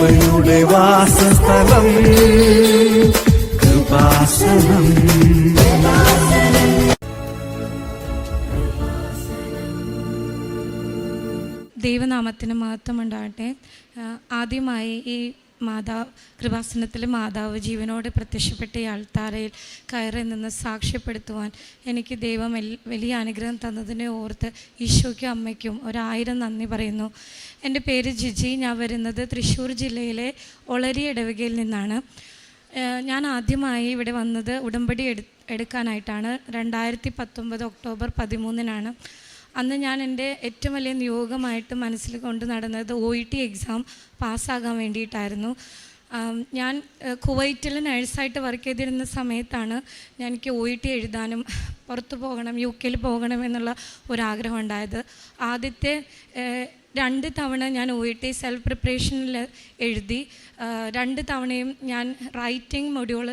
കൃപയുടെ വാസസ്ഥലം. കൃപാസനം. ദൈവനാമത്തിന് മഹത്വം ഉണ്ടാകട്ടെ ആദ്യമായി ഈ മാതാവ് കൃപാസനത്തിൽ മാതാവ് ജീവനോട് പ്രത്യക്ഷപ്പെട്ട ഈ അൾത്താരയിൽ കയറി നിന്ന് സാക്ഷ്യപ്പെടുത്തുവാൻ എനിക്ക് ദൈവം വലിയ അനുഗ്രഹം തന്നതിനെ ഓർത്ത് ഈശോയ്ക്കും അമ്മയ്ക്കും ഒരായിരം നന്ദി പറയുന്നു. എന്റെ പേര് ജിജി. ഞാൻ വരുന്നത് തൃശ്ശൂർ ജില്ലയിലെ ഒളരി ഇടവകയിൽ നിന്നാണ്. ഞാൻ ആദ്യമായി ഇവിടെ വന്നത് ഉടമ്പടി എടു എടുക്കാനായിട്ടാണ്. രണ്ടായിരത്തി പത്തൊമ്പത് ഒക്ടോബർ പതിമൂന്നിനാണ്. അന്ന് ഞാൻ എന്റെ ഏറ്റവും വലിയ നിയോഗമായിട്ട് മനസ്സിൽ കൊണ്ട് നടന്നത് ഒ ഇ ടി എക്സാം പാസ്സാകാൻ വേണ്ടിയിട്ടായിരുന്നു. ഞാൻ കുവൈറ്റിൽ നഴ്സായിട്ട് വർക്ക് ചെയ്തിരുന്ന സമയത്താണ് ഞാൻ എനിക്ക് ഒ ഇ ടി എഴുതാനും പുറത്തു പോകണം യു കെയിൽ പോകണം എന്നുള്ള ഒരാഗ്രഹം ഉണ്ടായത്. ആദ്യത്തെ രണ്ട് തവണ ഞാൻ ഒ ഇ ടി സെൽഫ് പ്രിപ്പറേഷനിൽ എഴുതി രണ്ട് തവണയും ഞാൻ റൈറ്റിംഗ് മൊഡ്യൂൾ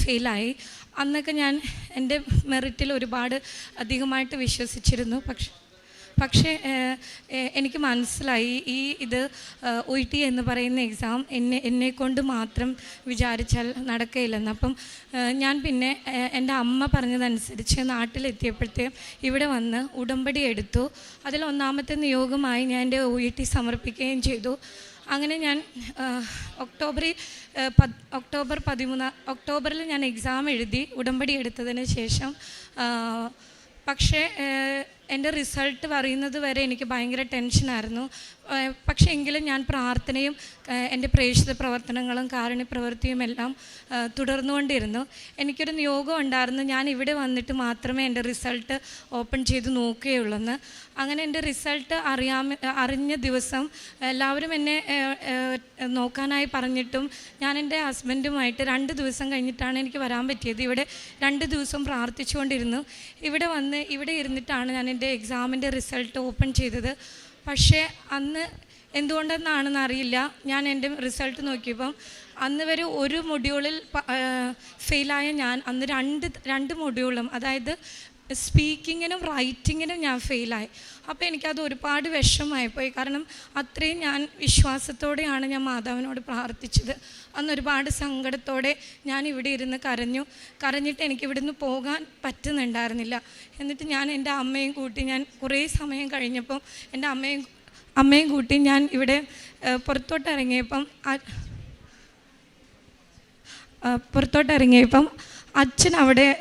ഫെയിലായി. അന്നൊക്കെ ഞാൻ എന്റെ മെറിറ്റിൽ ഒരുപാട് അധികമായിട്ട് വിശ്വസിച്ചിരുന്നു. പക്ഷെ പക്ഷേ എനിക്ക് മനസ്സിലായി ഈ ഇത് ഒ ടി എന്ന് പറയുന്ന എക്സാം എന്നെ എന്നെ കൊണ്ട് മാത്രം വിചാരിച്ചാൽ നടക്കുകയില്ലെന്ന് അപ്പം ഞാൻ പിന്നെ എന്റെ അമ്മ പറഞ്ഞതനുസരിച്ച് നാട്ടിലെത്തിയപ്പോഴത്തേക്കും ഇവിടെ വന്ന് ഉടമ്പടി എടുത്തു. അതിൽ ഒന്നാമത്തെ നിയോഗമായി ഞാൻ എന്റെ ഒ ടി സമർപ്പിക്കുകയും ചെയ്തു. അങ്ങനെ ഞാൻ ഒക്ടോബറിൽ ഒക്ടോബർ പതിമൂന്ന് ഒക്ടോബറിൽ ഞാൻ എക്സാം എഴുതി ഉടമ്പടി എടുത്തതിന് ശേഷം പക്ഷേ എന്റെ റിസൾട്ട് പറയുന്നത് വരെ എനിക്ക് ഭയങ്കര ടെൻഷനായിരുന്നു പക്ഷേ എങ്കിലും ഞാൻ പ്രാർത്ഥനയും എന്റെ പ്രേക്ഷിത പ്രവർത്തനങ്ങളും കാരുണ്യ പ്രവൃത്തിയും എല്ലാം തുടർന്നുകൊണ്ടിരുന്നു. എനിക്കൊരു നിയോഗം ഉണ്ടായിരുന്നു. ഞാൻ ഇവിടെ വന്നിട്ട് മാത്രമേ എന്റെ റിസൾട്ട് ഓപ്പൺ ചെയ്ത് നോക്കുകയുള്ളെന്ന്. അങ്ങനെ എന്റെ റിസൾട്ട് അറിയാമ അറിഞ്ഞ ദിവസം എല്ലാവരും എന്നെ നോക്കാനായി പറഞ്ഞിട്ടും ഞാൻ എന്റെ ഹസ്ബൻഡുമായിട്ട് രണ്ട് ദിവസം കഴിഞ്ഞിട്ടാണ് എനിക്ക് വരാൻ പറ്റിയത്. ഇവിടെ രണ്ട് ദിവസം പ്രാർത്ഥിച്ചുകൊണ്ടിരുന്നു. ഇവിടെ വന്ന് ഇവിടെ ഇരുന്നിട്ടാണ് ഞാൻ എന്റെ എക്സാമിന്റെ റിസൾട്ട് ഓപ്പൺ ചെയ്തത്. പക്ഷേ അന്ന് എന്തുകൊണ്ടെന്നാണെന്ന് അറിയില്ല. ഞാൻ എന്റെ റിസൾട്ട് നോക്കിയപ്പം അന്ന് വരെ ഒരു മൊഡ്യൂളിൽ ഫെയിലായ ഞാൻ അന്ന് രണ്ട് രണ്ട് മൊഡ്യൂളും അതായത് സ്പീക്കിങ്ങിനും റൈറ്റിങ്ങിനും ഞാൻ ഫെയിലായി അപ്പോൾ എനിക്കത് ഒരുപാട് വിഷമമായിപ്പോയി കാരണം അത്രയും ഞാൻ വിശ്വാസത്തോടെയാണ് ഞാൻ മാതാവിനോട് പ്രാർത്ഥിച്ചത്. അന്ന് ഒരുപാട് സങ്കടത്തോടെ ഞാൻ ഇവിടെ ഇരുന്ന് കരഞ്ഞു. കരഞ്ഞിട്ട് എനിക്ക് ഇവിടുന്ന് പോകാൻ പറ്റുന്നുണ്ടായിരുന്നില്ല. എന്നിട്ട് ഞാൻ എന്റെ അമ്മയും കൂട്ടി ഞാൻ കുറേ സമയം കഴിഞ്ഞപ്പം എന്റെ അമ്മയും അമ്മയും കൂട്ടി ഞാൻ ഇവിടെ പുറത്തോട്ടിറങ്ങിയപ്പം പുറത്തോട്ട് ഇറങ്ങിയപ്പം ആ- ആ, പുറത്തോട്ട് ഇറങ്ങിയപ്പം അച്ഛൻ അവിടെ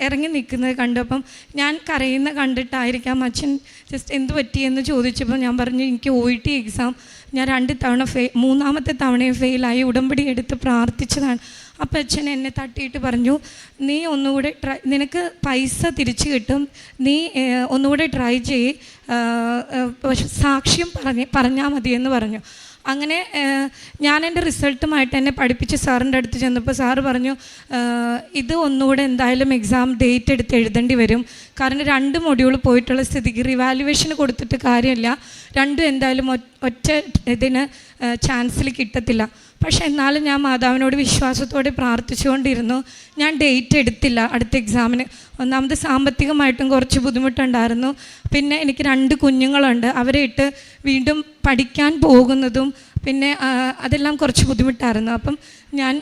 ഇറങ്ങി നിൽക്കുന്നത് കണ്ടപ്പം ഞാൻ കരയുന്ന കണ്ടിട്ടായിരിക്കാം അച്ഛൻ ജസ്റ്റ് എന്ത് പറ്റിയെന്ന് ചോദിച്ചപ്പോൾ ഞാൻ പറഞ്ഞു എനിക്ക് ഒ ടി എക്സാം ഞാൻ രണ്ട് തവണ ഫെ മൂന്നാമത്തെ തവണയും ഫെയിലായി ഉടമ്പടി എടുത്ത് പ്രാർത്ഥിച്ചതാണ്. അപ്പം അച്ഛൻ എന്നെ തട്ടിയിട്ട് പറഞ്ഞു നീ ഒന്നുകൂടെ ട്രൈ നിനക്ക് പൈസ തിരിച്ചു കിട്ടും. നീ ഒന്നുകൂടെ ട്രൈ ചെയ്യ്. സാക്ഷ്യം പറഞ്ഞ് പറഞ്ഞാൽ മതിയെന്ന് പറഞ്ഞു. അങ്ങനെ ഞാൻ എന്റെ റിസൾട്ടുമായിട്ട് എന്നെ പഠിപ്പിച്ച് സാറിന്റെ അടുത്ത് ചെന്നപ്പോൾ സാറ് പറഞ്ഞു ഇത് ഒന്നുകൂടെ എന്തായാലും എക്സാം ഡേറ്റ് എടുത്ത് എഴുതേണ്ടി വരും. കാരണം രണ്ട് മൊഡ്യൂൾ പോയിട്ടുള്ള സ്ഥിതിക്ക് റിവാലുവേഷന് കൊടുത്തിട്ട് കാര്യമില്ല രണ്ടും എന്തായാലും ഒറ്റ ഇതിന് ചാൻസിൽ കിട്ടത്തില്ല. പക്ഷേ എന്നാലും ഞാൻ മാതാവിനോട് വിശ്വാസത്തോടെ പ്രാർത്ഥിച്ചുകൊണ്ടിരുന്നു. ഞാൻ ഡേറ്റ് എടുത്തില്ല അടുത്ത എക്സാമിന് ഒന്നാമത് സാമ്പത്തികമായിട്ടും കുറച്ച് ബുദ്ധിമുട്ടുണ്ടായിരുന്നു. പിന്നെ എനിക്ക് രണ്ട് കുഞ്ഞുങ്ങളുണ്ട്. അവരെ ഇട്ട് വീണ്ടും പഠിക്കാൻ പോകുന്നതും പിന്നെ അതെല്ലാം കുറച്ച് ബുദ്ധിമുട്ടായിരുന്നു. അപ്പം ഞാൻ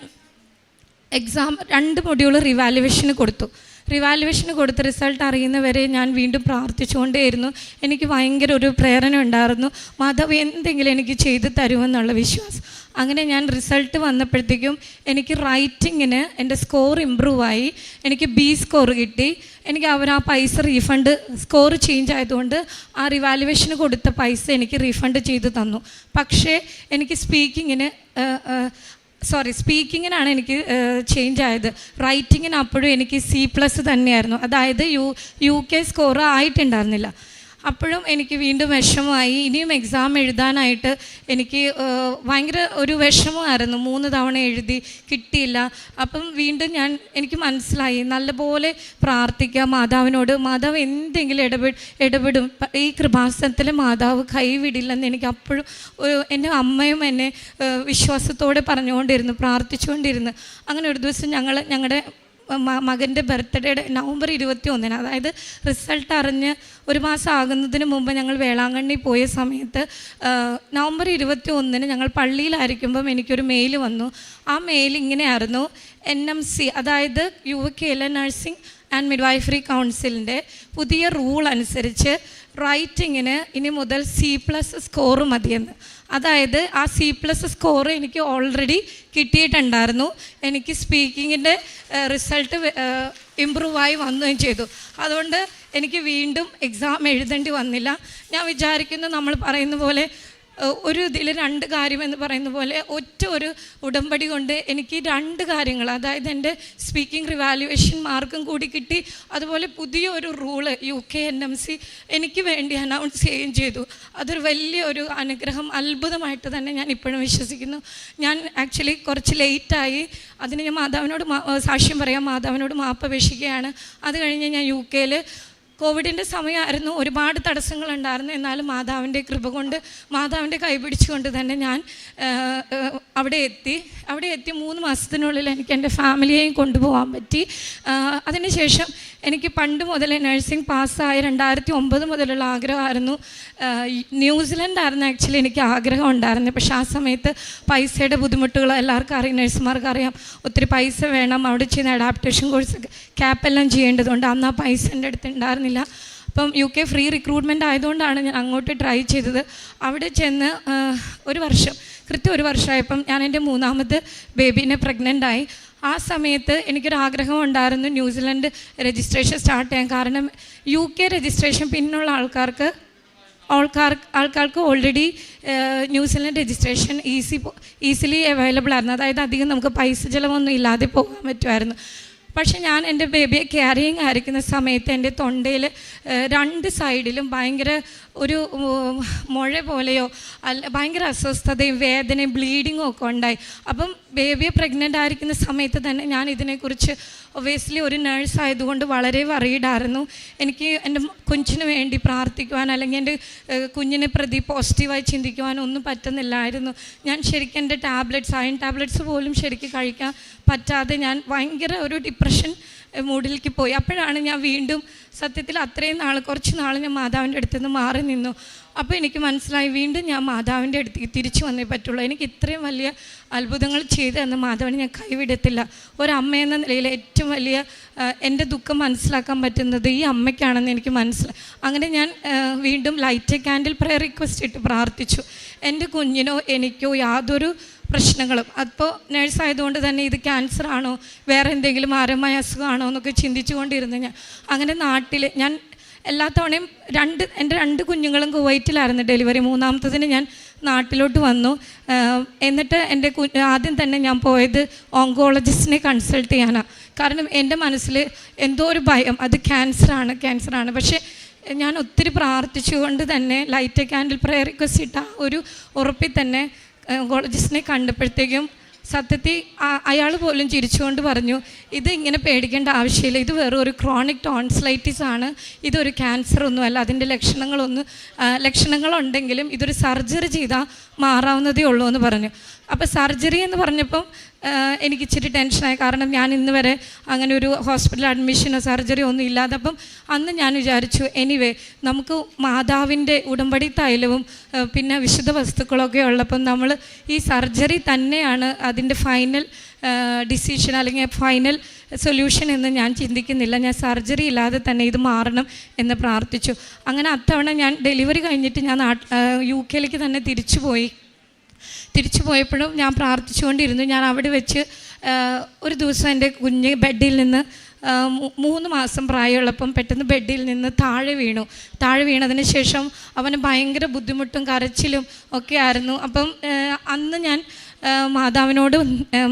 എക്സാം രണ്ട് മൊഡ്യൂൾ റിവാലുവേഷന് കൊടുത്തു. റിവാലുവേഷന് കൊടുത്ത റിസൾട്ട് അറിയുന്നവരെ ഞാൻ വീണ്ടും പ്രാർത്ഥിച്ചുകൊണ്ടേയിരുന്നു. എനിക്ക് ഭയങ്കര ഒരു പ്രേരണ ഉണ്ടായിരുന്നു. മാധവ് എന്തെങ്കിലും എനിക്ക് ചെയ്തു തരുമെന്നുള്ള വിശ്വാസം. അങ്ങനെ ഞാൻ റിസൾട്ട് വന്നപ്പോഴത്തേക്കും എനിക്ക് റൈറ്റിങ്ങിന് എന്റെ സ്കോർ ഇമ്പ്രൂവ് ആയി. എനിക്ക് ബി സ്കോർ കിട്ടി. എനിക്ക് അവർ ആ പൈസ റീഫണ്ട് സ്കോർ ചേഞ്ച് ആയതുകൊണ്ട് ആ റിവാലുവേഷന് കൊടുത്ത പൈസ എനിക്ക് റീഫണ്ട് ചെയ്ത് തന്നു. പക്ഷേ എനിക്ക് സ്പീക്കിങ്ങിന് സോറി സ്പീക്കിങ്ങിനാണ് എനിക്ക് ചേഞ്ച് ആയത്. റൈറ്റിങ്ങിന് അപ്പോഴും എനിക്ക് സി പ്ലസ് തന്നെയായിരുന്നു. അതായത് യു യു കെ സ്കോർ ആയിട്ടുണ്ടായിരുന്നില്ല. അപ്പോഴും എനിക്ക് വീണ്ടും വിഷമമായി. ഇനിയും എക്സാം എഴുതാനായിട്ട് എനിക്ക് ഭയങ്കര ഒരു വിഷമമായിരുന്നു. മൂന്ന് തവണ എഴുതി കിട്ടിയില്ല. അപ്പം വീണ്ടും ഞാൻ എനിക്ക് മനസ്സിലായി. നല്ലപോലെ പ്രാർത്ഥിക്കാം മാതാവിനോട് മാതാവ് എന്തെങ്കിലും ഇടപെ ഇടപെടും. ഈ കൃപാസനത്തിലെ മാതാവ് കൈവിടില്ലെന്ന് എനിക്ക് അപ്പോഴും എന്റെ അമ്മയും എന്നെ വിശ്വാസത്തോടെ പറഞ്ഞുകൊണ്ടിരുന്നു പ്രാർത്ഥിച്ചുകൊണ്ടിരുന്നു. അങ്ങനെ ഒരു ദിവസം ഞങ്ങൾ ഞങ്ങളുടെ മകന്റെ ബർത്ത്ഡേയുടെ നവംബർ ഇരുപത്തി ഒന്നിന് അതായത് റിസൾട്ട് അറിഞ്ഞ് ഒരു മാസം ആകുന്നതിന് മുമ്പ് ഞങ്ങൾ വേളാങ്കണ്ണി പോയ സമയത്ത് നവംബർ ഇരുപത്തി ഒന്നിന് ഞങ്ങൾ പള്ളിയിലായിരിക്കുമ്പം എനിക്കൊരു മെയിൽ വന്നു. ആ മെയിൽ ഇങ്ങനെയായിരുന്നു. എൻ എം സി അതായത് U K L nursing and midwifery കൗൺസിലിന്റെ പുതിയ റൂൾ അനുസരിച്ച് റൈറ്റിങ്ങിന് ഇനി മുതൽ സി പ്ലസ് സ്കോർ മതിയെന്ന്. അതായത് ആ സി പ്ലസ് സ്കോർ എനിക്ക് ഓൾറെഡി കിട്ടിയിട്ടുണ്ടായിരുന്നു. എനിക്ക് സ്പീക്കിങ്ങിന്റെ റിസൾട്ട് ഇമ്പ്രൂവായി വന്നുകയും ചെയ്തു. അതുകൊണ്ട് എനിക്ക് വീണ്ടും എക്സാം എഴുതേണ്ടി വന്നില്ല. ഞാൻ വിചാരിക്കുന്നു നമ്മൾ പറയുന്ന പോലെ ഒരു ഇതിൽ രണ്ട് കാര്യം എന്ന് പറയുന്ന പോലെ ഒറ്റ ഒരു ഉടമ്പടി കൊണ്ട് എനിക്ക് രണ്ട് കാര്യങ്ങൾ അതായത് എന്റെ സ്പീക്കിംഗ് റിവാലുവേഷൻ മാർക്കും കൂടി കിട്ടി. അതുപോലെ പുതിയ ഒരു rule U K N M C എനിക്ക് വേണ്ടി അനൗൺസ് ചെയ്യുകയും ചെയ്തു. അതൊരു വലിയ ഒരു അനുഗ്രഹം അത്ഭുതമായിട്ട് തന്നെ ഞാൻ ഇപ്പോഴും വിശ്വസിക്കുന്നു. ഞാൻ ആക്ച്വലി കുറച്ച് ലേറ്റായി അതിന് ഞാൻ മാതാവിനോട് സാക്ഷ്യം പറയാം. മാതാവിനോട് മാപ്പപേക്ഷിക്കുകയാണ് അത് കഴിഞ്ഞ് ഞാൻ യു കെയിൽ കോവിഡിന്റെ സമയമായിരുന്നു ഒരുപാട് തടസ്സങ്ങളുണ്ടായിരുന്നു. എന്നാലും മാതാവിന്റെ കൃപ കൊണ്ട് മാതാവിന്റെ കൈ പിടിച്ചുകൊണ്ട് തന്നെ ഞാൻ അവിടെ എത്തി. അവിടെ എത്തി മൂന്ന് മാസത്തിനുള്ളിൽ എനിക്ക് എന്റെ ഫാമിലിയെയും കൊണ്ടുപോകാൻ പറ്റി. അതിനുശേഷം എനിക്ക് പണ്ട് മുതലേ നഴ്സിംഗ് പാസ്സായി രണ്ടായിരത്തി ഒമ്പത് മുതലുള്ള ആഗ്രഹമായിരുന്നു. ന്യൂസിലൻഡായിരുന്നു ആക്ച്വലി എനിക്ക് ആഗ്രഹം ഉണ്ടായിരുന്നത്. പക്ഷേ ആ സമയത്ത് പൈസയുടെ ബുദ്ധിമുട്ടുകൾ എല്ലാവർക്കും അറിയാം നഴ്സുമാർക്ക് അറിയാം. ഒത്തിരി പൈസ വേണം അവിടെ ചെയ്യുന്ന അഡാപ്റ്റേഷൻ കോഴ്സ് ക്യാപ്പെല്ലാം ചെയ്യേണ്ടതുകൊണ്ട് അന്ന് ആ പൈസ എന്റെ അടുത്ത് ഉണ്ടായിരുന്നില്ല. അപ്പം യു കെ ഫ്രീ റിക്രൂട്ട്മെന്റ് ആയതുകൊണ്ടാണ് ഞാൻ അങ്ങോട്ട് ട്രൈ ചെയ്തത്. അവിടെ ചെന്ന് ഒരു വർഷം കൃത്യം ഒരു വർഷമായപ്പം ഞാൻ എന്റെ മൂന്നാമത്തെ ബേബീനെ പ്രഗ്നന്റ് ആയി. ആ സമയത്ത് എനിക്കൊരു ആഗ്രഹം ഉണ്ടായിരുന്നു ന്യൂസിലൻഡ് രജിസ്ട്രേഷൻ സ്റ്റാർട്ട് ചെയ്യാൻ. കാരണം യു കെ രജിസ്ട്രേഷൻ പിന്നുള്ള ആൾക്കാർക്ക് ആൾക്കാർ ആൾക്കാർക്ക് already New Zealand registration easy easily available ആയിരുന്നു. അതായത് അധികം നമുക്ക് പൈസ ചിലവൊന്നും ഇല്ലാതെ പോകാൻ പറ്റുമായിരുന്നു. പക്ഷേ ഞാൻ എന്റെ ബേബിയെ ക്യാരിയിങ് ആയിരിക്കുന്ന സമയത്ത് എന്റെ തൊണ്ടയിൽ രണ്ട് സൈഡിലും ഭയങ്കര ഒരു മുഴ പോലെയോ അല്ല ഭയങ്കര അസ്വസ്ഥതയും വേദനയും ബ്ലീഡിങ്ങും ഒക്കെ ഉണ്ടായി. അപ്പം ബേബിയെ പ്രഗ്നന്റ് ആയിരിക്കുന്ന സമയത്ത് തന്നെ ഞാൻ ഇതിനെക്കുറിച്ച് ഒബിയസ്ലി ഒരു നേഴ്സ് ആയതുകൊണ്ട് വളരെ വറീഡായിരുന്നു എനിക്ക് എന്റെ കുഞ്ഞിന് വേണ്ടി പ്രാർത്ഥിക്കുവാൻ അല്ലെങ്കിൽ എന്റെ കുഞ്ഞിനെ പ്രതി പോസിറ്റീവായി ചിന്തിക്കുവാനോ ഒന്നും പറ്റുന്നില്ലായിരുന്നു. ഞാൻ ശരിക്കും എന്റെ ടാബ്ലറ്റ്സ് അയൺ ടാബ്ലറ്റ്സ് പോലും ശരിക്കും കഴിക്കാൻ പറ്റാതെ ഞാൻ ഭയങ്കര ഒരു ഡിപ്രഷൻ മൂഡിലേക്ക് പോയി. അപ്പോഴാണ് ഞാൻ വീണ്ടും സത്യത്തിൽ അത്രയും നാൾ കുറച്ച് നാൾ ഞാൻ മാതാവിന്റെ അടുത്ത് നിന്ന് മാറി നിന്നു. അപ്പോൾ എനിക്ക് മനസ്സിലായി വീണ്ടും ഞാൻ മാതാവിന്റെ അടുത്തേക്ക് തിരിച്ചു വന്നേ പറ്റുള്ളൂ. എനിക്ക് ഇത്രയും വലിയ അത്ഭുതങ്ങൾ ചെയ്തു തന്ന മാതാവിനെ ഞാൻ കൈവിടത്തില്ല. ഒരമ്മ എന്ന നിലയിൽ ഏറ്റവും വലിയ എന്റെ ദുഃഖം മനസ്സിലാക്കാൻ പറ്റുന്നത് ഈ അമ്മയ്ക്കാണെന്ന് എനിക്ക് മനസ്സിലായി. അങ്ങനെ ഞാൻ വീണ്ടും ലൈറ്റ് ക്യാൻഡിൽ പ്രയർ റിക്വസ്റ്റ് ഇട്ട് പ്രാർത്ഥിച്ചു. എന്റെ കുഞ്ഞിനോ എനിക്കോ യാതൊരു പ്രശ്നങ്ങളും. അപ്പോൾ നേഴ്സായതുകൊണ്ട് തന്നെ ഇത് ക്യാൻസർ ആണോ? വേറെ എന്തെങ്കിലും ആരോമായ അസുഖമാണോ എന്നൊക്കെ ചിന്തിച്ചുകൊണ്ടിരുന്നു ഞാൻ. അങ്ങനെ നാട്ടിൽ ഞാൻ എല്ലാ തവണയും രണ്ട് എന്റെ രണ്ട് കുഞ്ഞുങ്ങളും കുവൈറ്റിലായിരുന്നു ഡെലിവറി. മൂന്നാമത്തതിന് ഞാൻ നാട്ടിലോട്ട് വന്നു. എന്നിട്ട് എന്റെ ആദ്യം തന്നെ ഞാൻ പോയത് ഓങ്കോളജിസ്റ്റിനെ കൺസൾട്ട് ചെയ്യാനാണ് കാരണം എന്റെ മനസ്സിൽ എന്തോ ഒരു ഭയം അത് ക്യാൻസറാണ് ക്യാൻസറാണ്. പക്ഷേ ഞാൻ ഒത്തിരി പ്രാർത്ഥിച്ചുകൊണ്ട് തന്നെ ലൈറ്റ് ക്യാൻഡിൽ പ്രയർ റിക്വസ്റ്റ് ഇട്ട ഒരു ഉറപ്പിൽ തന്നെ ഓങ്കോളജിസ്റ്റിനെ കണ്ടപ്പോഴത്തേക്കും സത്യത്തിൽ അയാൾ പോലും ചിരിച്ചുകൊണ്ട് പറഞ്ഞു ഇത് ഇങ്ങനെ പേടിക്കേണ്ട ആവശ്യമില്ല. ഇത് വെറും ഒരു ക്രോണിക് ടോൺസ്ലൈറ്റിസ് ആണ്. ഇതൊരു ക്യാൻസർ ഒന്നുമല്ല അതിന്റെ ലക്ഷണങ്ങളൊന്നും ലക്ഷണങ്ങളുണ്ടെങ്കിലും ഇതൊരു സർജറി ചെയ്താൽ മാറാവുന്നതേ ഉള്ളൂ എന്ന് പറഞ്ഞു. അപ്പോൾ സർജറി എന്ന് പറഞ്ഞപ്പം എനിക്ക് ഇച്ചിരി ടെൻഷനായി കാരണം ഞാൻ ഇന്ന് വരെ അങ്ങനെ ഒരു ഹോസ്പിറ്റൽ അഡ്മിഷനോ സർജറി ഒന്നും ഇല്ലാതെ അപ്പം അന്ന് ഞാൻ വിചാരിച്ചു എനിവേ നമുക്ക് മാതാവിന്റെ ഉടമ്പടി തൈലവും പിന്നെ വിശുദ്ധ വസ്തുക്കളൊക്കെ ഉള്ളപ്പം നമ്മൾ ഈ സർജറി തന്നെയാണ് അതിന്റെ ഫൈനൽ ഡിസിഷൻ അല്ലെങ്കിൽ ഫൈനൽ സൊല്യൂഷൻ എന്ന് ഞാൻ ചിന്തിക്കുന്നില്ല. ഞാൻ സർജറി ഇല്ലാതെ തന്നെ ഇത് മാറണം എന്ന് പ്രാർത്ഥിച്ചു. അങ്ങനെ അത്തവണ ഞാൻ ഡെലിവറി കഴിഞ്ഞിട്ട് ഞാൻ യു കെയിലേക്ക് തന്നെ തിരിച്ചു പോയി തിരിച്ചു പോയപ്പോഴും ഞാൻ പ്രാർത്ഥിച്ചുകൊണ്ടിരുന്നു. ഞാൻ അവിടെ വെച്ച് ഒരു ദിവസം എന്റെ കുഞ്ഞ് ബെഡിൽ നിന്ന് മൂന്ന് മാസം പ്രായമുള്ളപ്പം പെട്ടെന്ന് ബെഡിൽ നിന്ന് താഴെ വീണു. താഴെ വീണതിന് ശേഷം അവന് ഭയങ്കര ബുദ്ധിമുട്ടും കരച്ചിലും ഒക്കെ ആയിരുന്നു. അപ്പം അന്ന് ഞാൻ മാതാവിനോട്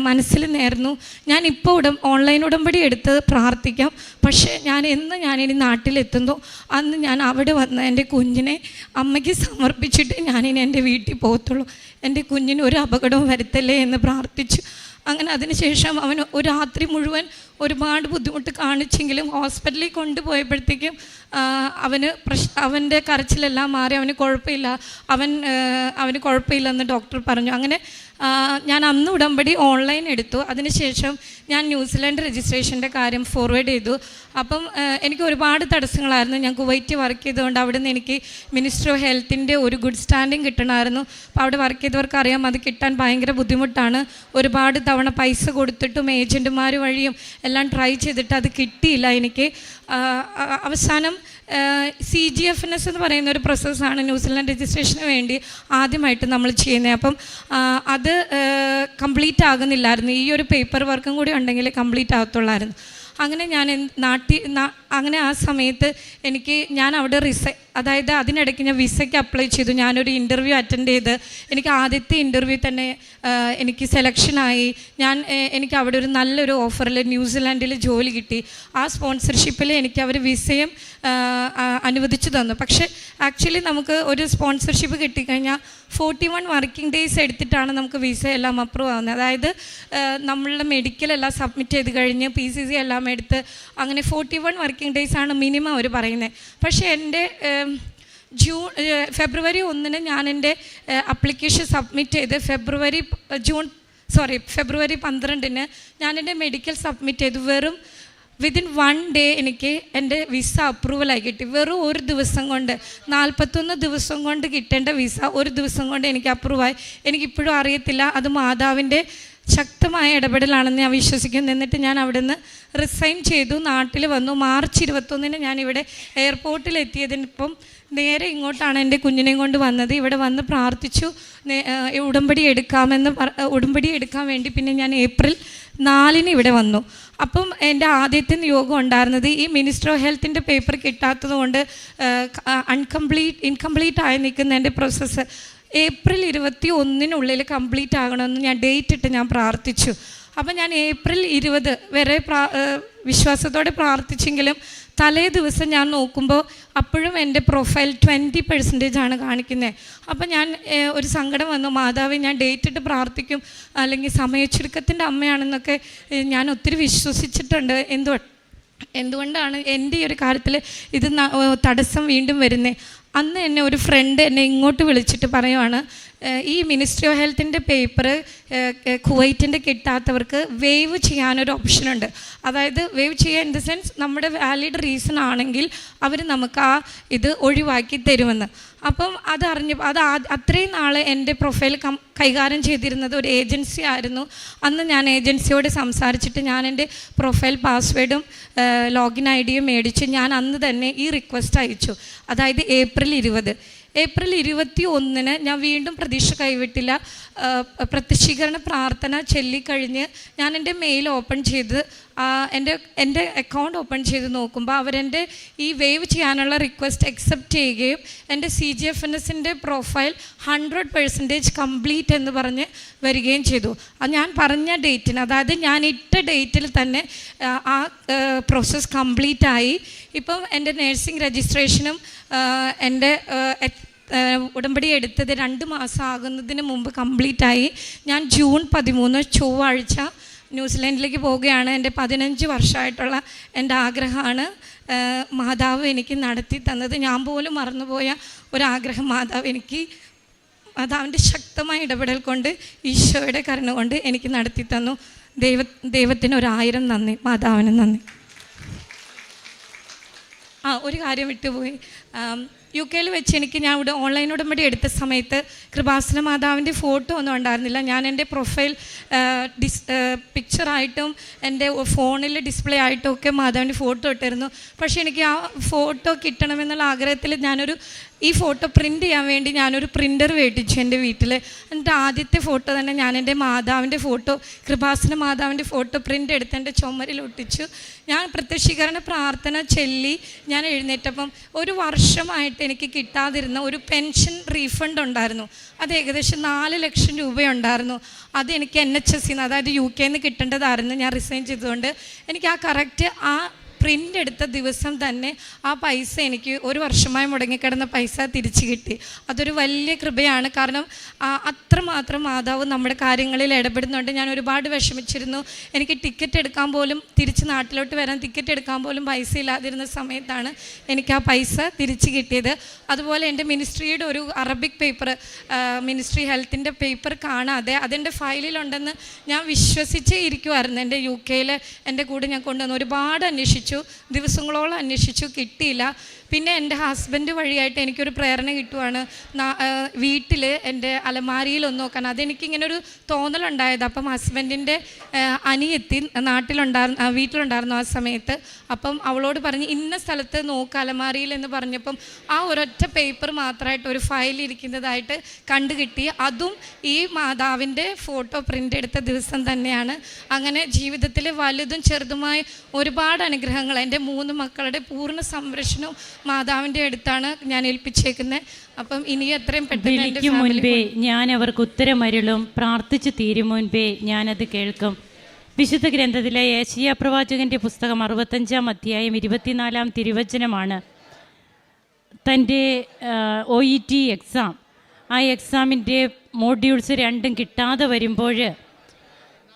മനസ്സിൽ നേർന്നു ഞാൻ ഇപ്പോൾ ഉടൻ ഓൺലൈൻ ഉടമ്പടി എടുത്ത് പ്രാർത്ഥിക്കാം. പക്ഷേ ഞാൻ എന്ന് ഞാൻ ഇനി നാട്ടിലെത്തുന്നോ അന്ന് ഞാൻ അവിടെ വന്ന് എന്റെ കുഞ്ഞിനെ അമ്മയ്ക്ക് സമർപ്പിച്ചിട്ട് ഞാനിനി എന്റെ വീട്ടിൽ പോകത്തുള്ളൂ. എന്റെ കുഞ്ഞിന് ഒരു അപകടവും വരുത്തല്ലേ എന്ന് പ്രാർത്ഥിച്ചു. അങ്ങനെ അതിനുശേഷം അവൻ ഒരു രാത്രി മുഴുവൻ ഒരുപാട് ബുദ്ധിമുട്ട് കാണിച്ചെങ്കിലും ഹോസ്പിറ്റലിൽ കൊണ്ടുപോയപ്പോഴത്തേക്കും അവന് പ്രശ് അവന്റെ കരച്ചിലെല്ലാം മാറി. അവന് കുഴപ്പമില്ല. അവൻ അവന് കുഴപ്പമില്ലെന്ന് ഡോക്ടർ പറഞ്ഞു. അങ്ങനെ ഞാൻ അന്ന് ഉടമ്പടി ഓൺലൈൻ എടുത്തു. അതിനുശേഷം ഞാൻ ന്യൂസിലാൻഡ് രജിസ്ട്രേഷന്റെ കാര്യം ഫോർവേഡ് ചെയ്തു. അപ്പം എനിക്ക് ഒരുപാട് തടസ്സങ്ങളായിരുന്നു. ഞാൻ കുവൈറ്റ് വർക്ക് ചെയ്തുകൊണ്ട് അവിടെ നിന്ന് എനിക്ക് മിനിസ്റ്റർ ഓഫ് ഹെൽത്തിന്റെ ഒരു ഗുഡ് സ്റ്റാൻഡിങ് കിട്ടണമായിരുന്നു. അപ്പോൾ അവിടെ വർക്ക് ചെയ്തവർക്ക് അറിയാം അത് കിട്ടാൻ ഭയങ്കര ബുദ്ധിമുട്ടാണ്. ഒരുപാട് തവണ പൈസ കൊടുത്തിട്ടും ഏജന്റുമാർ വഴിയും എല്ലാം ട്രൈ ചെയ്തിട്ട് അത് കിട്ടിയില്ല എനിക്ക്. അവസാനം സി ജി എഫ് എസ് എന്ന് പറയുന്ന ഒരു പ്രോസസ്സാണ് ന്യൂസിലാൻഡ് രജിസ്ട്രേഷന് വേണ്ടി ആദ്യമായിട്ട് നമ്മൾ ചെയ്യുന്നത്. അപ്പം ആ, അത് കംപ്ലീറ്റ് ആകുന്നില്ലായിരുന്നു. ഈ ഒരു പേപ്പർ വർക്കും കൂടി ഉണ്ടെങ്കിൽ കംപ്ലീറ്റ് ആകത്തുള്ളായിരുന്നു. അങ്ങനെ ഞാൻ നാട്ടി അങ്ങനെ ആ സമയത്ത് എനിക്ക് ഞാൻ അവിടെ റിസ അതായത് അതിനിടയ്ക്ക് ഞാൻ വിസയ്ക്ക് അപ്ലൈ ചെയ്തു. ഞാനൊരു ഇന്റർവ്യൂ അറ്റൻഡ് ചെയ്ത് എനിക്ക് ആദ്യത്തെ ഇന്റർവ്യൂ തന്നെ എനിക്ക് സെലക്ഷനായി ഞാൻ എനിക്ക് അവിടെ ഒരു നല്ലൊരു ഓഫറിൽ ന്യൂസിലാൻഡിൽ ജോലി കിട്ടി. ആ സ്പോൺസർഷിപ്പിൽ എനിക്ക് അവർ വിസയും അനുവദിച്ചു തന്നു. പക്ഷേ ആക്ച്വലി നമുക്ക് ഒരു സ്പോൺസർഷിപ്പ് കിട്ടിക്കഴിഞ്ഞാൽ ഫോർട്ടി വൺ വർക്കിംഗ് ഡേയ്സ് എടുത്തിട്ടാണ് നമുക്ക് വിസ എല്ലാം അപ്രൂവ് ആവുന്നത്. അതായത് നമ്മളുടെ മെഡിക്കൽ എല്ലാം സബ്മിറ്റ് ചെയ്ത് കഴിഞ്ഞ് പി സി സി എല്ലാം എടുത്ത് അങ്ങനെ ഫോർട്ടി വൺ വർക്കിംഗ് ഡേയ്സ് ആണ് മിനിമം അവർ പറയുന്നത്. പക്ഷേ എന്റെ ജൂൺ ഫെബ്രുവരി ഒന്നിന് ഞാൻ എന്റെ അപ്ലിക്കേഷൻ സബ്മിറ്റ് ചെയ്ത് ഫെബ്രുവരി ജൂൺ സോറി ഫെബ്രുവരി പന്ത്രണ്ടിന് ഞാൻ എന്റെ മെഡിക്കൽ സബ്മിറ്റ് ചെയ്തു. വെറും വിതിൻ വൺ ഡേ എനിക്ക് എന്റെ വിസ അപ്രൂവലായി കിട്ടി. വെറും ഒരു ദിവസം കൊണ്ട് നാൽപ്പത്തൊന്ന് ദിവസം കൊണ്ട് കിട്ടേണ്ട വിസ ഒരു ദിവസം കൊണ്ട് എനിക്ക് അപ്രൂവായി എനിക്കിപ്പോഴും അറിയത്തില്ല അത് മാതാവിന്റെ ശക്തമായ ഇടപെടലാണെന്ന് ഞാൻ വിശ്വസിക്കുന്നു. എന്നിട്ട് ഞാൻ അവിടെ നിന്ന് റിസൈൻ ചെയ്തു നാട്ടിൽ വന്നു. മാർച്ച് ഇരുപത്തൊന്നിന് ഞാൻ ഇവിടെ എയർപോർട്ടിൽ എത്തിയതിനിപ്പം നേരെ ഇങ്ങോട്ടാണ് എന്റെ കുഞ്ഞിനെയും കൊണ്ട് വന്നത്. ഇവിടെ വന്ന് പ്രാർത്ഥിച്ചു ഉടമ്പടി എടുക്കാമെന്ന് ഉടമ്പടി എടുക്കാൻ വേണ്ടി. പിന്നെ ഞാൻ ഏപ്രിൽ നാലിന് ഇവിടെ വന്നു. അപ്പം എന്റെ ആദ്യത്തെ നിയോഗം ഉണ്ടായിരുന്നത് ഈ മിനിസ്റ്റർ ഓഫ് ഹെൽത്തിന്റെ പേപ്പർ കിട്ടാത്തത് കൊണ്ട് അൺകംപ്ലീറ്റ് ഇൻകംപ്ലീറ്റ് ആയി നിൽക്കുന്ന എന്റെ പ്രോസസ്സ് ഏപ്രിൽ ഇരുപത്തി ഒന്നിനുള്ളിൽ കംപ്ലീറ്റ് ആകണമെന്ന് ഞാൻ ഡേറ്റ് ഇട്ട് ഞാൻ പ്രാർത്ഥിച്ചു. അപ്പം ഞാൻ ഏപ്രിൽ ഇരുപത് വരെ പ്രാ വിശ്വാസത്തോടെ പ്രാർത്ഥിച്ചെങ്കിലും തലേ ദിവസം ഞാൻ നോക്കുമ്പോൾ അപ്പോഴും എന്റെ പ്രൊഫൈൽ ട്വന്റി പെർസെന്റേജ് ആണ് കാണിക്കുന്നത് അപ്പോൾ ഞാൻ ഒരു സങ്കടം വന്നു. മാതാവ് ഞാൻ ഡേറ്റ് ഇട്ട് പ്രാർത്ഥിക്കും. അല്ലെങ്കിൽ സമയച്ചുരുക്കത്തിന്റെ അമ്മയാണെന്നൊക്കെ ഞാൻ ഒത്തിരി വിശ്വസിച്ചിട്ടുണ്ട്. എന്തുകൊണ്ട് എന്തുകൊണ്ടാണ് എന്റെ ഈ ഒരു കാര്യത്തിൽ ഇത് തടസ്സം വീണ്ടും വരുന്നത് അന്ന് എന്നെ ഒരു ഫ്രണ്ട് എന്നെ ഇങ്ങോട്ട് വിളിച്ചിട്ട് പറയുവാണ് ഈ മിനിസ്ട്രി ഓഫ് ഹെൽത്തിന്റെ പേപ്പർ കുവൈറ്റിന്റെ കിട്ടാത്തവർക്ക് വേവ് ചെയ്യാനൊരു ഓപ്ഷനുണ്ട് അതായത് വേവ് ചെയ്യുക ഇൻ ദ സെൻസ് നമ്മുടെ വാലിഡ് റീസൺ ആണെങ്കിൽ അവർ നമുക്ക് ആ ഇത് ഒഴിവാക്കി തരുമെന്ന്. അപ്പം അത് ആ- അത്രയും നാൾ എന്റെ പ്രൊഫൈൽ കം കൈകാര്യം ചെയ്തിരുന്നത് ഒരു ഏജൻസി ആയിരുന്നു. അന്ന് ഞാൻ ഏജൻസിയോട് സംസാരിച്ചിട്ട് ഞാൻ എന്റെ പ്രൊഫൈൽ പാസ്വേഡും ലോഗിൻ ഐ ഡിയും മേടിച്ച് ഞാൻ അന്ന് തന്നെ ഈ റിക്വസ്റ്റ് അയച്ചു. അതായത് ഏപ്രിൽ ഇരുപത്. ഏപ്രിൽ ഇരുപത്തി ഒന്നിന് ഞാൻ വീണ്ടും പ്രതീക്ഷ കൈവിട്ടില്ല. പ്രത്യക്ഷീകരണ പ്രാർത്ഥന ചൊല്ലിക്കഴിഞ്ഞ് ഞാൻ എന്റെ മെയിൽ ഓപ്പൺ ചെയ്ത് എന്റെ എന്റെ അക്കൗണ്ട് ഓപ്പൺ ചെയ്ത് നോക്കുമ്പോൾ അവരെന്റെ ഈ വേവ് ചെയ്യാനുള്ള റിക്വസ്റ്റ് അക്സെപ്റ്റ് ചെയ്യുകയും എന്റെ സി ജി എഫ് എൻ എസിന്റെ പ്രൊഫൈൽ ഹൺഡ്രഡ് പെർസെന്റേജ് കംപ്ലീറ്റ് എന്ന് പറഞ്ഞ് വരികയും ചെയ്തു. അത് ഞാൻ പറഞ്ഞ ഡേറ്റിന് അതായത് ഞാൻ ഇട്ട ഡേറ്റിൽ തന്നെ ആ, പ്രോസസ്സ് കംപ്ലീറ്റ് ആയി. ഇപ്പം എന്റെ നേഴ്സിംഗ് രജിസ്ട്രേഷനും എന്റെ ഉടമ്പടി എടുത്തത് രണ്ട് മാസം ആകുന്നതിന് മുമ്പ് കംപ്ലീറ്റ് ആയി. ഞാൻ ജൂൺ പതിമൂന്ന് ചൊവ്വാഴ്ച ന്യൂസിലാൻഡിലേക്ക് പോവുകയാണ്. എന്റെ പതിനഞ്ച് വർഷമായിട്ടുള്ള എന്റെ ആഗ്രഹമാണ് മാതാവ് എനിക്ക് നടത്തി തന്നത്. ഞാൻ പോലും മറന്നുപോയ ഒരാഗ്രഹം മാതാവ് എനിക്ക് മാതാവിന്റെ ശക്തമായ ഇടപെടൽ കൊണ്ട് ഈശോയുടെ കരുണ കൊണ്ട് എനിക്ക് നടത്തി തന്നു. ദൈവ ദൈവത്തിന് ഒരായിരം നന്ദി മാതാവിന് നന്ദി. ആ ഒരു കാര്യം വിട്ടുപോയി. യു കെയിൽ വെച്ച് എനിക്ക് ഞാൻ ഇവിടെ ഓൺലൈൻ ഉടമ്പടി എടുത്ത സമയത്ത് കൃപാസന മാതാവിന്റെ ഫോട്ടോ ഒന്നും ഉണ്ടായിരുന്നില്ല. ഞാൻ എന്റെ പ്രൊഫൈൽ ഡിസ് പിക്ചറായിട്ടും എന്റെ ഫോണിൽ ഡിസ്പ്ലേ ആയിട്ടും ഒക്കെ മാതാവിന്റെ ഫോട്ടോ ഇട്ടിരുന്നു. പക്ഷേ എനിക്ക് ആ ഫോട്ടോ കിട്ടണമെന്നുള്ള ആഗ്രഹത്തിൽ ഞാനൊരു ഈ ഫോട്ടോ പ്രിന്റ് ചെയ്യാൻ വേണ്ടി ഞാനൊരു പ്രിന്റർ മേടിച്ചു എന്റെ വീട്ടിൽ എന്നിട്ട് ആദ്യത്തെ ഫോട്ടോ തന്നെ ഞാൻ എന്റെ മാതാവിന്റെ ഫോട്ടോ കൃപാസന മാതാവിന്റെ ഫോട്ടോ പ്രിന്റ് എടുത്ത് എന്റെ ചുമരിൽ ഒട്ടിച്ചു. ഞാൻ പ്രത്യക്ഷീകരണ പ്രാർത്ഥന ചൊല്ലി ഞാൻ എഴുന്നേറ്റപ്പം ഒരു വർഷമായിട്ട് എനിക്ക് കിട്ടാതിരുന്ന ഒരു പെൻഷൻ റീഫണ്ട് ഉണ്ടായിരുന്നു. അത് ഏകദേശം നാല് ലക്ഷം രൂപയുണ്ടായിരുന്നു. അത് എനിക്ക് എൻ എച്ച് എസ് അതായത് യു കെയിൽ നിന്ന് കിട്ടേണ്ടതായിരുന്നു ഞാൻ റിസൈൻ ചെയ്തുകൊണ്ട് എനിക്ക് ആ കറക്റ്റ് ആ പ്രിന്റ് എടുത്ത ദിവസം തന്നെ ആ പൈസ എനിക്ക് ഒരു വർഷമായി മുടങ്ങിക്കിടന്ന പൈസ തിരിച്ചു കിട്ടി. അതൊരു വലിയ കൃപയാണ്. കാരണം അത്രമാത്രം മാതാവ് നമ്മുടെ കാര്യങ്ങളിൽ ഇടപെടുന്നുണ്ട്. ഞാൻ ഒരുപാട് വിഷമിച്ചിരുന്നു. എനിക്ക് ടിക്കറ്റ് എടുക്കാൻ പോലും തിരിച്ച് നാട്ടിലോട്ട് വരാൻ ടിക്കറ്റ് എടുക്കാൻ പോലും പൈസ ഇല്ലാതിരുന്ന സമയത്താണ് എനിക്ക് ആ പൈസ തിരിച്ചു കിട്ടിയത്. അതുപോലെ എന്റെ മിനിസ്ട്രിയുടെ ഒരു അറബിക് പേപ്പർ മിനിസ്ട്രി ഹെൽത്തിന്റെ പേപ്പർ കാണാതെ അതെന്റെ ഫയലിലുണ്ടെന്ന് ഞാൻ വിശ്വസിച്ച് ഇരിക്കുമായിരുന്നു എന്റെ യു കെയിൽ എന്റെ കൂടെ ഞാൻ കൊണ്ടുവന്ന് ഒരുപാട് അന്വേഷിച്ചു. ദിവസങ്ങളോളം അന്വേഷിച്ചു. കിട്ടിയില്ല. പിന്നെ എന്റെ ഹസ്ബൻഡ് വഴിയായിട്ട് എനിക്കൊരു പ്രേരണ കിട്ടുവാണ്. വീട്ടിൽ എന്റെ അലമാരിയിൽ ഒന്ന് നോക്കാൻ. അതെനിക്കിങ്ങനെ ഒരു തോന്നലുണ്ടായത്. അപ്പം ഹസ്ബൻഡിന്റെ അനിയത്തി നാട്ടിലുണ്ടായിരുന്നു വീട്ടിലുണ്ടായിരുന്നു ആ സമയത്ത്. അപ്പം അവളോട് പറഞ്ഞ് ഇന്ന സ്ഥലത്ത് നോക്ക് അലമാരിയിൽ എന്ന് പറഞ്ഞപ്പം ആ ഒരൊറ്റ പേപ്പർ മാത്രമായിട്ട് ഒരു ഫയൽ ഇരിക്കുന്നതായിട്ട് കണ്ടു കിട്ടി അതും ഈ മാതാവിന്റെ ഫോട്ടോ പ്രിന്റ് എടുത്ത ദിവസം തന്നെയാണ്. അങ്ങനെ ജീവിതത്തിൽ വലുതും ചെറുതുമായ ഒരുപാട് അനുഗ്രഹങ്ങൾ. എന്റെ മൂന്ന് മക്കളുടെ പൂർണ സംരക്ഷണവും മാതാവിന്റെ അടുത്താണ് ഞാൻ ഏൽപ്പിച്ചേക്കുന്നത്. അപ്പം ഇനി എത്രയും പെട്ടെന്ന് മുൻപേ ഞാൻ അവർക്ക് ഉത്തരമരുളും പ്രാർത്ഥിച്ചു തീരും മുൻപേ ഞാനത് കേൾക്കും. വിശുദ്ധ ഗ്രന്ഥത്തിലെ ഏഷ്യ പ്രവാചകന്റെ പുസ്തകം അറുപത്തഞ്ചാം അധ്യായം ഇരുപത്തിനാലാം തിരുവചനമാണ്. തന്റെ ഒ ഇ ടി എക്സാം ആ എക്സാമിന്റെ മോഡ്യൂൾസ് രണ്ടും കിട്ടാതെ വരുമ്പോൾ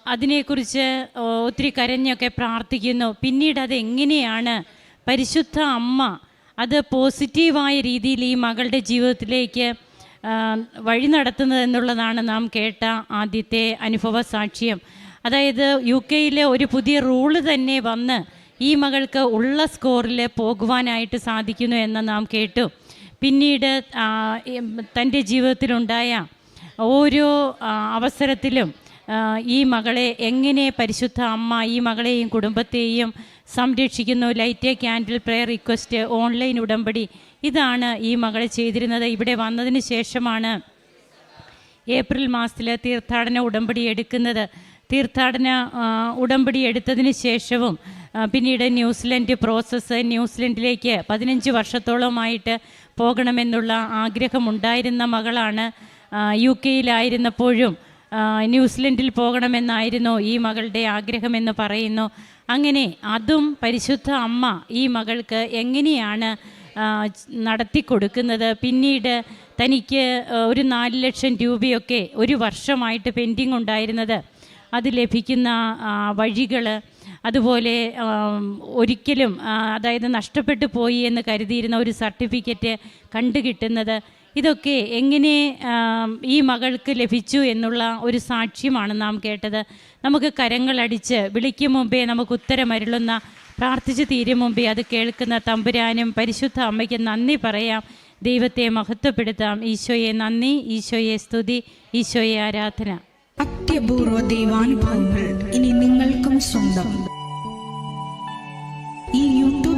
അതിനെക്കുറിച്ച് ഒത്തിരി കരഞ്ഞൊക്കെ പ്രാർത്ഥിക്കുന്നു. പിന്നീട് അത് എങ്ങനെയാണ് പരിശുദ്ധ അമ്മ അത് പോസിറ്റീവായ രീതിയിൽ ഈ മകളുടെ ജീവിതത്തിലേക്ക് വഴി നടത്തുന്നത് എന്നുള്ളതാണ് നാം കേട്ട ആദ്യത്തെ അനുഭവ സാക്ഷ്യം. അതായത് യു കെയിലെ ഒരു പുതിയ റൂൾ തന്നെ വന്ന് ഈ മകൾക്ക് ഉള്ള സ്കോറിൽ പോകുവാനായിട്ട് സാധിക്കുന്നു എന്ന് നാം കേട്ടു. പിന്നീട് തന്റെ ജീവിതത്തിലുണ്ടായ ഓരോ അവസരത്തിലും ഈ മകളെ എങ്ങനെ പരിശുദ്ധ അമ്മ ഈ മകളെയും കുടുംബത്തെയും സംരക്ഷിക്കുന്നു. Light a candle prayer request online ഉടമ്പടി. ഇതാണ് ഈ മകൾ ചെയ്തിരുന്നത്. ഇവിടെ വന്നതിന് ശേഷമാണ് ഏപ്രിൽ മാസത്തിൽ തീർത്ഥാടന ഉടമ്പടി എടുക്കുന്നത്. തീർത്ഥാടന ഉടമ്പടി എടുത്തതിന് ശേഷവും പിന്നീട് ന്യൂസിലൻഡ് പ്രോസസ്സ് ന്യൂസിലൻഡിലേക്ക് പതിനഞ്ച് വർഷത്തോളമായിട്ട് പോകണമെന്നുള്ള ആഗ്രഹമുണ്ടായിരുന്ന മകളാണ് യു കെയിലായിരുന്നപ്പോഴും ന്യൂസിലൻഡിൽ പോകണമെന്നായിരുന്നു ഈ മകളുടെ ആഗ്രഹമെന്ന് പറയുന്നു. അങ്ങനെ അതും പരിശുദ്ധ അമ്മ ഈ മകൾക്ക് എങ്ങനെയാണ് നടത്തി കൊടുക്കുന്നത് പിന്നീട് തനിക്ക് ഒരു നാല് ലക്ഷം രൂപയൊക്കെ ഒരു വർഷമായിട്ട് പെൻഡിങ് ഉണ്ടായിരുന്നത്. അത് ലഭിക്കുന്ന വഴികൾ അതുപോലെ ഒരിക്കലും അതായത് നഷ്ടപ്പെട്ടു പോയി എന്ന് കരുതിയിരുന്ന ഒരു സർട്ടിഫിക്കറ്റ് കണ്ടുകിട്ടുന്നത് ഇതൊക്കെ എങ്ങനെ ഈ മകൾക്ക് ലഭിച്ചു എന്നുള്ള ഒരു സാക്ഷ്യമാണ് നാം കേട്ടത്. നമുക്ക് കരങ്ങളടിച്ച് വിളിക്കും മുമ്പേ നമുക്ക് ഉത്തരമരുളുന്ന പ്രാർത്ഥിച്ചു തീരും മുമ്പേ അത് കേൾക്കുന്ന തമ്പുരാനും പരിശുദ്ധ അമ്മയ്ക്ക് നന്ദി പറയാം. ദൈവത്തെ മഹത്വപ്പെടുത്താം. ഈശോയെ നന്ദി ഈശോയെ സ്തുതി ഈശോയെ ആരാധന. അത്യപൂർവ ദൈവാനുഭവങ്ങൾ ഇനി നിങ്ങൾക്കും സ്വന്തം.